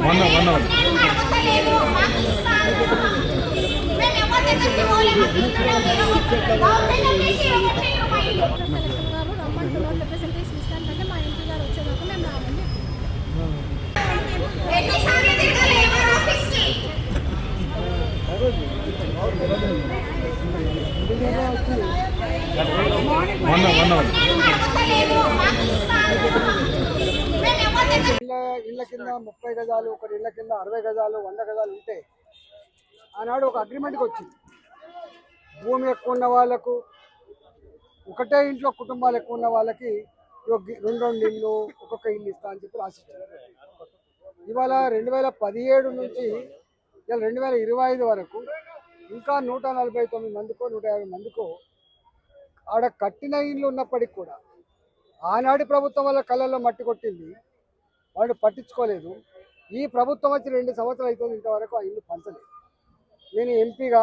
One one our collector ఇస్తానంటే మా MP గారు వచ్చేదాకా మేము రామని వన్ వన్ అవర్ ఇళ్ళ కింద ముప్పై గజాలు ఒకటి ఇళ్ళ కింద అరవై గజాలు వంద గజాలు ఉంటే ఆనాడు ఒక అగ్రిమెంట్కి వచ్చింది. భూమి ఎక్కువ ఉన్న వాళ్ళకు ఒకటే ఇంట్లో కుటుంబాలు ఎక్కువ ఉన్న వాళ్ళకి రెండు రెండు ఇల్లు ఒక్కొక్క ఇల్లు ఇస్తా అని చెప్పి రాసిచ్చారు. ఇవాళ రెండు వేల పదిహేడు నుంచి ఇవాళ రెండు వేల ఇరవై ఐదు వరకు ఇంకా నూట నలభై తొమ్మిది మందికో నూట యాభై మందికో ఆడ కట్టిన ఇల్లు ఉన్నప్పటికి కూడా ఆనాటి ప్రభుత్వం వల్ల కళ్ళల్లో మట్టి కొట్టింది. వాళ్ళు పట్టించుకోలేదు. ఈ ప్రభుత్వం వచ్చి రెండు సంవత్సరాలు అవుతుంది ఇంతవరకు ఆ ఇల్లు పంచలేదు. నేను ఎంపీగా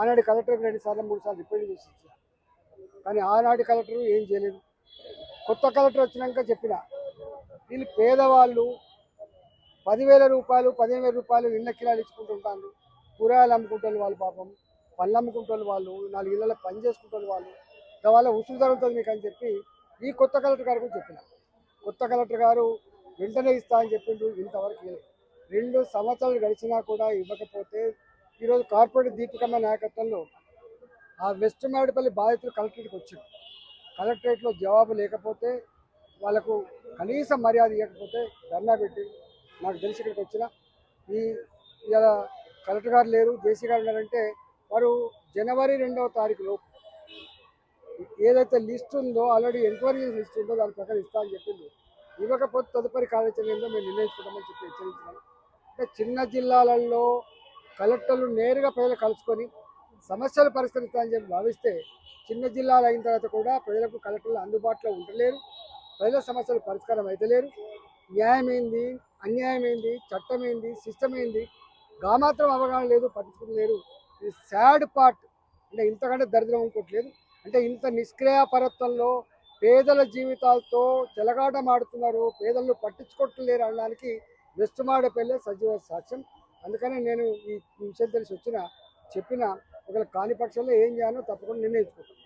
ఆనాడు కలెక్టర్కి రెండు సార్లు మూడు సార్లు రిప్రజెంట్ చేసి కానీ ఆనాటి కలెక్టర్ ఏం చేయలేదు. కొత్త కలెక్టర్ వచ్చినాక చెప్పిన. వీళ్ళు పేదవాళ్ళు పదివేల రూపాయలు పదిహేను వేల రూపాయలు ఇళ్ళ కిరాలు ఇచ్చుకుంటుంటారు. కూరగాయలు అమ్ముకుంటారు వాళ్ళు పాపం. పళ్ళు అమ్ముకుంటారు వాళ్ళు. నాలుగు ఇళ్ళలో పని చేసుకుంటారు వాళ్ళు. వాళ్ళ ఉసురు జరుగుతుంది మీకు అని చెప్పి ఈ కొత్త కలెక్టర్ గారు కూడా చెప్పిన. కొత్త కలెక్టర్ గారు వెంటనే ఇస్తా అని చెప్పిండు ఇంతవరకు రెండు సంవత్సరాలు గడిచినా కూడా ఇవ్వకపోతే ఈరోజు కార్పొరేట్ దీపికమ్మ నాయకత్వంలో ఆ వెస్ట్ మేడపల్లి బాధితులు కలెక్టరేట్కి వచ్చారు. కలెక్టరేట్లో జవాబు లేకపోతే వాళ్ళకు కనీస మర్యాద ఇవ్వకపోతే ధర్నా పెట్టి నాకు తెలిసి ఇక్కడికి వచ్చిన ఈ ఇలా కలెక్టర్ గారు లేరు జేసీ గారు ఉన్నారంటే వారు జనవరి రెండవ తారీఖులో ఏదైతే లిస్ట్ ఉందో ఆల్రెడీ ఎంక్వైరీ లిస్ట్ ఉందో దాని ప్రకారం ఇస్తా అని చెప్పింది ఇవ్వకపోతే తదుపరి కార్యాచరణ ఏందో మేము నిర్ణయించుకుంటామని చెప్పి హెచ్చరించాము అంటే చిన్న జిల్లాలలో కలెక్టర్లు నేరుగా ప్రజలు కలుసుకొని సమస్యలు పరిష్కరిస్తామని చెప్పి భావిస్తే చిన్న జిల్లాలు అయిన తర్వాత కూడా ప్రజలకు కలెక్టర్లు అందుబాటులో ఉండలేరు. ప్రజల సమస్యలు పరిష్కారం అయితలేరు. న్యాయం ఏంది అన్యాయం ఏంది చట్టం ఏంది సిస్టమ్ ఏంది గా మాత్రం అవగాహన లేదు పట్టించుకోలేరు ఇది సాడ్ పార్ట్. అంటే ఇంతకంటే దరిద్రం ఇంకోట్లేదు అంటే ఇంత నిష్క్రియాపరత్వంలో పేదల జీవితాలతో చెలగాటమాడుతున్నారు. పేదలను పట్టించుకోవట్లేరు అనడానికి వెస్ట్ మాడపల్లె సజీవ సాక్ష్యం. అందుకనే నేను ఈ ఈ విషయం తెలిసి వచ్చిన చెప్పిన ఒకవేళ కాని పక్షంలో ఏం చేయాలో తప్పకుండా నిర్ణయించుకుంటాను.